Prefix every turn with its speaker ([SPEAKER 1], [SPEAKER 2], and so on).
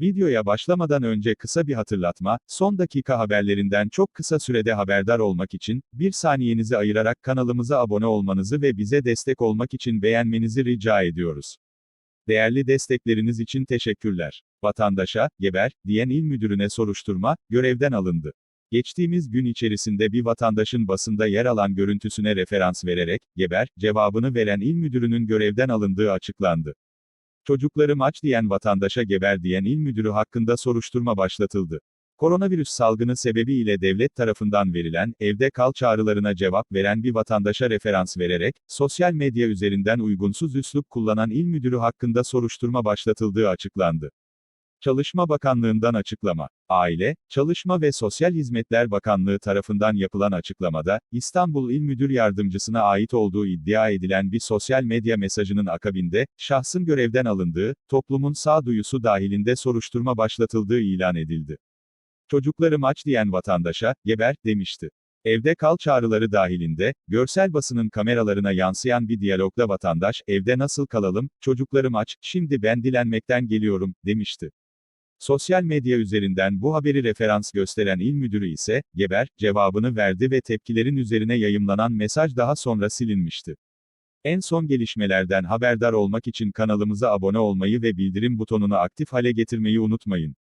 [SPEAKER 1] Videoya başlamadan önce kısa bir hatırlatma, son dakika haberlerinden çok kısa sürede haberdar olmak için, bir saniyenizi ayırarak kanalımıza abone olmanızı ve bize destek olmak için beğenmenizi rica ediyoruz. Değerli destekleriniz için teşekkürler. Vatandaşa, geber, diyen il müdürüne soruşturma, görevden alındı. Geçtiğimiz gün içerisinde bir vatandaşın basında yer alan görüntüsüne referans vererek, geber, cevabını veren il müdürünün görevden alındığı açıklandı. Çocuklarım aç diyen vatandaşa geber diyen il müdürü hakkında soruşturma başlatıldı. Koronavirüs salgını sebebiyle devlet tarafından verilen, evde kal çağrılarına cevap veren bir vatandaşa referans vererek, sosyal medya üzerinden uygunsuz üslup kullanan il müdürü hakkında soruşturma başlatıldığı açıklandı. Çalışma Bakanlığı'ndan açıklama. Aile, Çalışma ve Sosyal Hizmetler Bakanlığı tarafından yapılan açıklamada, İstanbul İl Müdür Yardımcısına ait olduğu iddia edilen bir sosyal medya mesajının akabinde, şahsın görevden alındığı, toplumun sağduyusu dahilinde soruşturma başlatıldığı ilan edildi. Çocuklarım aç diyen vatandaşa, geber, demişti. Evde kal çağrıları dahilinde, görsel basının kameralarına yansıyan bir diyalogda vatandaş, evde nasıl kalalım, çocuklarım aç, şimdi ben dilenmekten geliyorum, demişti. Sosyal medya üzerinden bu haberi referans gösteren il müdürü ise, geber, cevabını verdi ve tepkilerin üzerine yayımlanan mesaj daha sonra silinmişti. En son gelişmelerden haberdar olmak için kanalımıza abone olmayı ve bildirim butonunu aktif hale getirmeyi unutmayın.